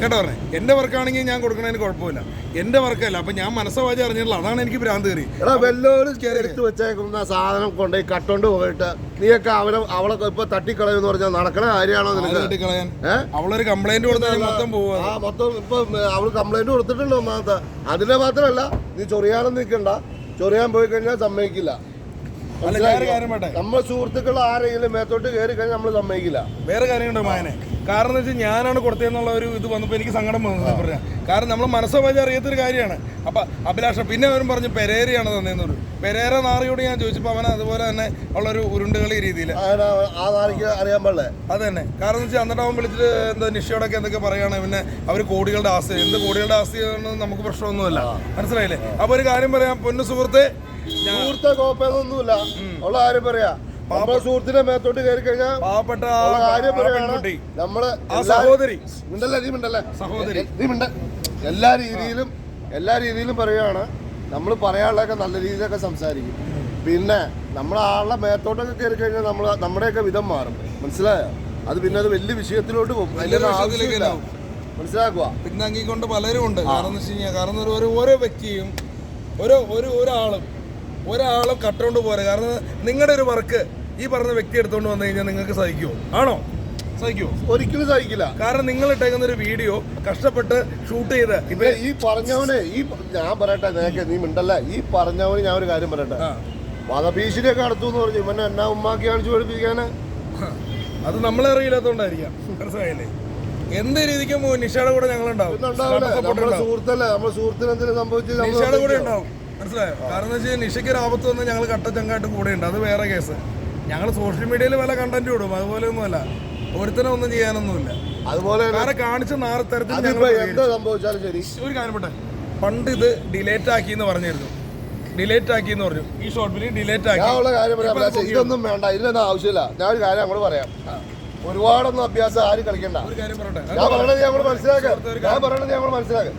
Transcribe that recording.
കേട്ടോ പറഞ്ഞേ. എന്റെ വർക്കാണെങ്കിൽ ഞാൻ കൊടുക്കണതിന് കുഴപ്പമില്ല. എന്റെ വർക്കല്ല. അപ്പം ഞാൻ മനസ്സവാചി അറിഞ്ഞിട്ടുള്ള അതാണ് എനിക്ക് ഭ്രാന്ത് കയറി. എടാ വല്ലോരും എടുത്ത് വെച്ചേക്കുന്ന സാധനം കൊണ്ടുപോയി കട്ടോണ്ട് പോയിട്ട് നീയൊക്കെ അവനെ അവളെ ഇപ്പൊ തട്ടിക്കളയെന്ന് പറഞ്ഞാൽ നടക്കണ കാര്യമാണോ നിനക്ക്? തട്ടിക്കളയാൻ? അവളൊരു കംപ്ലൈന്റ് കൊടുത്താൽ മൊത്തം പോവാ. ആ മൊത്തം ഇപ്പൊ അവൾ കംപ്ലൈന്റ് കൊടുത്തിട്ടുണ്ട് ഒന്നാമത്തെ? അതിനെ മാത്രമല്ല നീ ചൊറിയാനും നിൽക്കണ്ട. ചൊറിയാൻ പോയി കഴിഞ്ഞാൽ സമ്മതിക്കില്ല. അല്ല വേറെ കാര്യം വേട്ടെ നമ്മൾ സുഹൃത്തുക്കൾ ആരെങ്കിലും മേത്തോട്ട് കയറി കഴിഞ്ഞാൽ നമ്മൾ സമ്മതിക്കില്ല. വേറെ കാര്യങ്ങളുണ്ടോ മായനെ? കാരണം എന്ന് വെച്ചാൽ ഞാനാണ് കൊടുത്തതെന്നുള്ള ഒരു ഇത് വന്നപ്പോൾ എനിക്ക് സങ്കടം വന്നു പറഞ്ഞാൽ കാരണം നമ്മൾ മനസ്സവാചി അറിയാത്തൊരു കാര്യമാണ്. അപ്പം അഭിലാഷ പിന്നെ അവരും പറഞ്ഞു പെരേരയാണ് തന്നതെന്ന് പറഞ്ഞു. പെരേര നാറിയോട് ഞാൻ ചോദിച്ചപ്പോൾ അവൻ അതുപോലെ തന്നെ ഉള്ളൊരു ഉരുണ്ടുകളി രീതിയിൽ അറിയാൻ പാടില്ലേ? അത് തന്നെ കാരണം എന്ന് വെച്ചാൽ എന്നിട്ട് അവൻ വിളിച്ചിട്ട് എന്താ നിഷയോടൊക്കെ എന്തൊക്കെ പറയുകയാണ് പിന്നെ അവർ കോടികളുടെ ആസ്തി എന്ത് കോടികളുടെ ആസ്തി എന്ന് നമുക്ക് പ്രശ്നമൊന്നുമല്ല. മനസ്സിലായില്ലേ? അപ്പോൾ ഒരു കാര്യം പറയാം പൊന്നു സുഹൃത്തെ സുഹൃത്തെ കോപ്പൊന്നുമില്ല ഉള്ള കാര്യം പറയാ. നമ്മുടെ സുഹൃത്തിന്റെ മേത്തോട്ട് കയറി കഴിഞ്ഞാൽ പാവപ്പെട്ട നമ്മൾ സഹോദരി. ഉണ്ടല്ലേ നീ സഹോദരി. നീ മിണ്ട. എല്ലാ രീതിയിലും എല്ലാ രീതിയിലും പറയുകയാണ് നമ്മൾ പറയാനുള്ളതൊക്കെ നല്ല രീതിയിലൊക്കെ സംസാരിക്കും. പിന്നെ നമ്മൾ ആളുടെ മേത്തോട്ടൊക്കെ കയറി കഴിഞ്ഞാൽ നമ്മൾ നമ്മുടെയൊക്കെ വിധം മാറും. മനസ്സിലായോ? അത് പിന്നെ അത് വലിയ വിഷയത്തിലോട്ട് പോകും. അതിന്റെ പിന്നെ ആവശ്യമില്ല. മനസ്സിലാക്കുക? പിന്നാങ്ങിക്കൊണ്ട് പലരും ഉണ്ട്. കാരണം എന്ന് വെച്ച് കഴിഞ്ഞാൽ കാരണം ഒരു- ഓരോ വ്യക്തിയും ഓരോ ഒരു ഒരാളും ഒരാളും കട്ടുകൊണ്ട് പോരാ. കാരണം നിങ്ങളുടെ ഒരു വർക്ക് ഈ പറഞ്ഞ വ്യക്തി എടുത്തുകൊണ്ട് വന്നു കഴിഞ്ഞാൽ നിങ്ങൾക്ക് സഹിക്കുമോ ആണോ? സഹിക്കുമോ ഒരിക്കലും സഹിക്കില്ല. കാരണം നിങ്ങൾ ഇട്ടേക്കുന്ന ഒരു വീഡിയോ കഷ്ടപ്പെട്ട് ഷൂട്ട് ചെയ്ത് ഇപ്പൊ ഈ പറഞ്ഞവനെ ഈ ഞാൻ പറയട്ടെ നിനക്ക് നീ മിണ്ടല്ല. ഈ പറഞ്ഞവന് ഞാൻ ഒരു കാര്യം പറയട്ടെ. വധഭീഷണിയൊക്കെ നടത്തു എന്ന് പറഞ്ഞു. ഇവനെ എന്നാ ഉമ്മാക്കി കാണിച്ചു പഠിപ്പിക്കാന്? അത് നമ്മളെ അറിയില്ലാത്തോണ്ടായിരിക്കാം. മനസ്സിലായില്ലേ? എന്ത് രീതിക്കും നിഷയുടെ കൂടെ ഞങ്ങൾ ഉണ്ടാവും സുഹൃത്തല്ലേ? നമ്മുടെ സുഹൃത്തിന് എന്തെങ്കിലും സംഭവിച്ചു നിഷയുടെ കൂടെ ഉണ്ടാവും. മനസ്സിലായോ? കാരണം എന്ന് വെച്ചാൽ നിഷയ്ക്ക് ഒരു ആപത്ത് വന്ന് ഞങ്ങൾ കട്ടച്ചങ്കായിട്ട് കൂടെ ഉണ്ട് അത് വേറെ കേസ്. ഞങ്ങൾ സോഷ്യൽ മീഡിയയിൽ വല്ല കണ്ടന്റ് ഇടും. അതുപോലെ ഒന്നുമല്ല. ഒരുത്തനെ ഒന്നും ചെയ്യാനൊന്നുമില്ല. അതുപോലെ വേറെ കാണിച്ച നാളെ എന്താ സംഭവിച്ചാലും ശരി. ഒരു കാര്യം പെട്ടെ പണ്ട് ഇത് ഡിലേറ്റ് ആക്കി എന്ന് പറഞ്ഞിരുന്നു ഡിലേറ്റ് ആക്കി. എന്ന് പറഞ്ഞു ഈ ഷോർട്ട് ഫിലിം ഡിലേറ്റ് ആക്കി ഇതൊന്നും വേണ്ട. ഇതിനൊന്നും ആവശ്യമില്ല. ഞാൻ ഒരു കാര്യം അങ്ങോട്ട് പറയാം. ഒരുപാടൊന്നും അഭ്യാസം ആരും കളിക്കണ്ട. ഒരു കാര്യം പറയട്ടെ. ഞാൻ പറയണത് ഞങ്ങൾ മനസ്സിലാക്കാം. ഞാൻ പറയണത് ഞങ്ങൾ മനസ്സിലാക്കാം.